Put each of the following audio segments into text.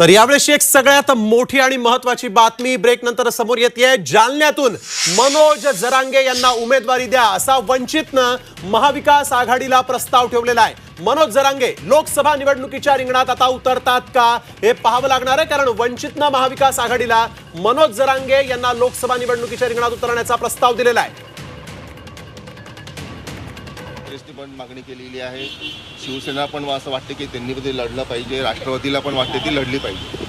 तर यावेळेसची एक सगळ्यात मोठी आणि महत्वाची बातमी ब्रेक नंतर समोर येते जालन्यातून मनोज जरांगे यांना उमेदवारी द्या असा वंचितनं महाविकास आघाडीला प्रस्ताव ठेवलेला आहे. मनोज जरांगे लोकसभा निवडणुकीच्या रिंगणात आता उतरतात का हे पाहावं लागणार आहे कारण वंचितनं महाविकास आघाडीला मनोज जरांगे यांना लोकसभा निवडणुकीच्या रिंगणात उतरण्याचा प्रस्ताव दिलेला आहे. काँग्रेसने पण मागणी केलेली आहे. शिवसेना पण असं वाटते की त्यांनी पण ते लढलं पाहिजे राष्ट्रवादीला पण वाटते ती लढली पाहिजे.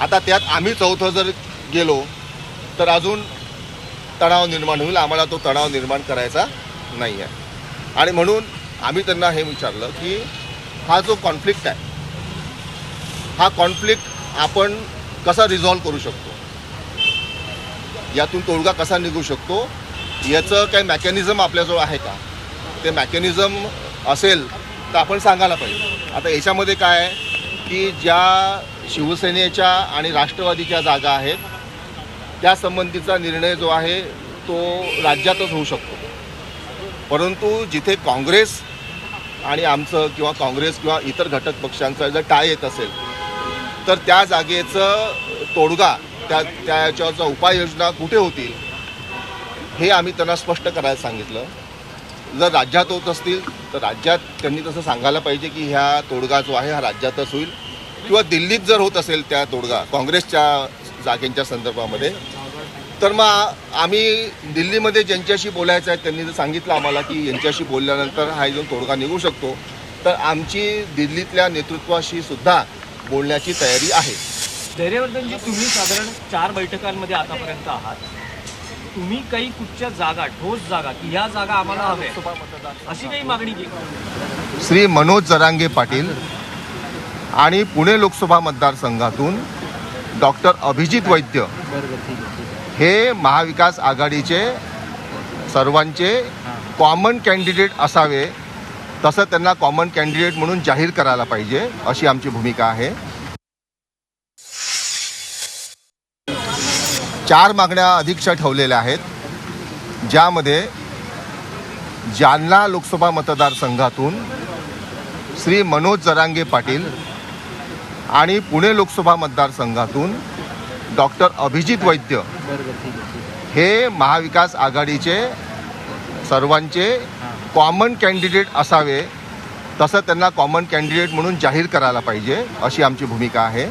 आता त्यात आम्ही चौथं जर गेलो तर अजून तणाव निर्माण होईल. आम्हाला तो तणाव निर्माण करायचा नाही आहे आणि म्हणून आम्ही त्यांना हे विचारलं की हा जो कॉन्फ्लिक्ट आहे हा कॉन्फ्लिक्ट आपण कसा रिझॉल्व करू शकतो? यातून तोडगा कसा निघू शकतो? याचं काही मॅकॅनिझम आपल्याजवळ आहे का? ते मॅकॅनिझम असेल तर आपण सांगायला पाहिजे. आता याच्यामध्ये काय आहे की ज्या शिवसेनेच्या आणि राष्ट्रवादीच्या जागा आहेत त्या संबंधीचा निर्णय जो आहे तो राज्यातच होऊ शकतो. परंतु जिथे काँग्रेस आणि आमचं किंवा काँग्रेस किंवा इतर घटक पक्षांचा जर टाय येत असेल तर त्या जागेचं तोडगा त्या त्याच्यावरचा उपाययोजना कुठे होतील हे आम्ही त्यांना स्पष्ट करायला सांगितलं. जर राज्यात होत असतील तर राज्यात त्यांनी तसं सांगायला पाहिजे की ह्या तोडगा जो आहे हा राज्यातच होईल. किंवा दिल्लीत जर होत असेल त्या तोडगा काँग्रेसच्या जागेंच्या संदर्भामध्ये तर मग आम्ही दिल्लीमध्ये ज्यांच्याशी बोलायचं आहे त्यांनी जर सांगितलं आम्हाला की यांच्याशी बोलल्यानंतर हा इथून तोडगा निघू शकतो तर आमची दिल्लीतल्या नेतृत्वाशी सुद्धा बोलण्याची तयारी आहे. धैर्यवर्धनजी तुम्ही साधारण चार बैठकांमध्ये आतापर्यंत आहात. तुम्ही काही कुठच्या जागा ठोस जागा की ह्या जागा आम्हाला हव्या अशी काही मागणी केली. श्री मनोज जरांगे पाटील आणि पुणे लोकसभा मतदारसंघातून डॉक्टर अभिजित वैद्य हे महाविकास आघाडीचे सर्वांचे कॉमन कॅन्डिडेट असावे तसं त्यांना कॉमन कॅन्डिडेट म्हणून जाहीर करायला पाहिजे अशी आमची भूमिका आहे. चार मागण्या अधिकच्या ठेवलेल्या आहेत ज्यामध्ये जालना लोकसभा मतदारसंघातून श्री मनोज जरांगे पाटील आणि पुणे लोकसभा मतदारसंघातून डॉक्टर अभिजित वैद्य हे महाविकास आघाडीचे सर्वांचे कॉमन कॅन्डिडेट असावे तसं त्यांना कॉमन कॅन्डिडेट म्हणून जाहीर करायला पाहिजे अशी आमची भूमिका आहे.